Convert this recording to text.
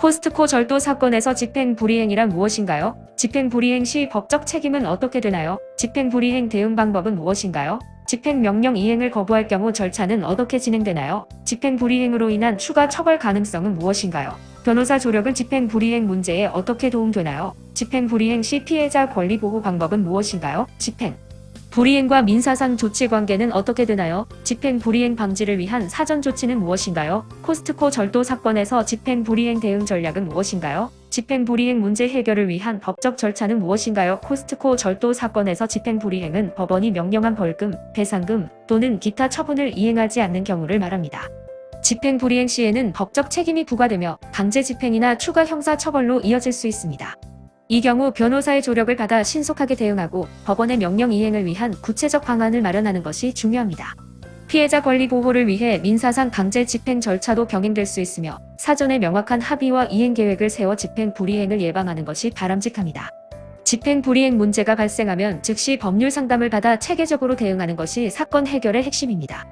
코스트코 절도 사건에서 집행 불이행이란 무엇인가요? 집행 불이행 시 법적 책임은 어떻게 되나요? 집행 불이행 대응 방법은 무엇인가요? 집행 명령 이행을 거부할 경우 절차는 어떻게 진행되나요? 집행 불이행으로 인한 추가 처벌 가능성은 무엇인가요? 변호사 조력은 집행 불이행 문제에 어떻게 도움되나요? 집행 불이행 시 피해자 권리 보호 방법은 무엇인가요? 집행 불이행과 민사상 조치 관계는 어떻게 되나요? 집행 불이행 방지를 위한 사전 조치는 무엇인가요? 코스트코 절도 사건에서 집행 불이행 대응 전략은 무엇인가요? 집행 불이행 문제 해결을 위한 법적 절차는 무엇인가요? 코스트코 절도 사건에서 집행 불이행은 법원이 명령한 벌금, 배상금 또는 기타 처분을 이행하지 않는 경우를 말합니다. 집행 불이행 시에는 법적 책임이 부과되며 강제 집행이나 추가 형사 처벌로 이어질 수 있습니다. 이 경우 변호사의 조력을 받아 신속하게 대응하고 법원의 명령 이행을 위한 구체적 방안을 마련하는 것이 중요합니다. 피해자 권리 보호를 위해 민사상 강제 집행 절차도 병행될 수 있으며 사전에 명확한 합의와 이행 계획을 세워 집행 불이행을 예방하는 것이 바람직합니다. 집행 불이행 문제가 발생하면 즉시 법률 상담을 받아 체계적으로 대응하는 것이 사건 해결의 핵심입니다.